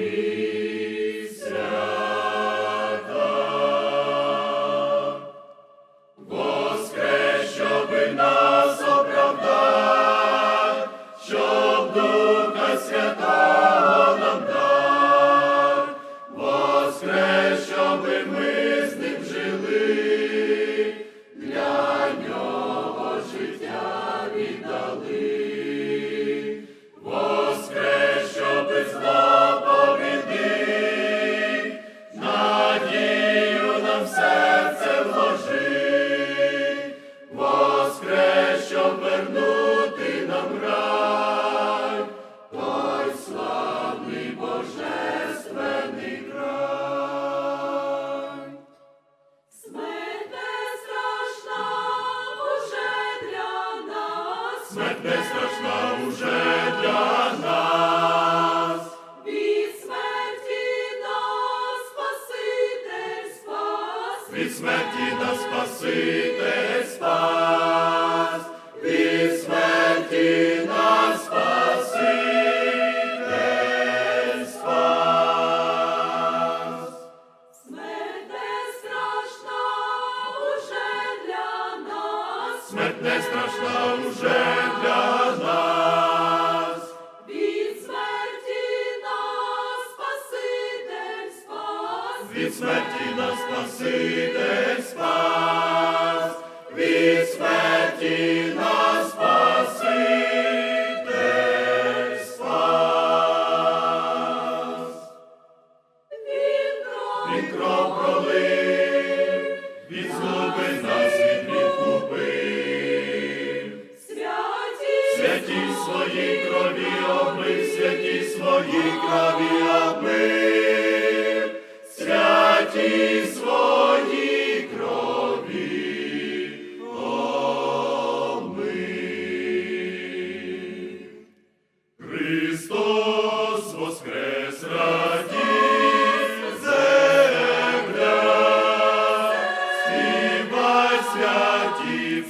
Amen. Від смерті нас Спаситель спас, від смерті нас Спаситель спас. Смерть не страшна уже для нас, Смерть не страшна уже від смерті нас Спаситель спас, від смерті нас Спаситель спас. він кров Він кров пролив, від злоби нас відкупив. святі, Святі свої крові обмив, святі свої крові земля, співай святі.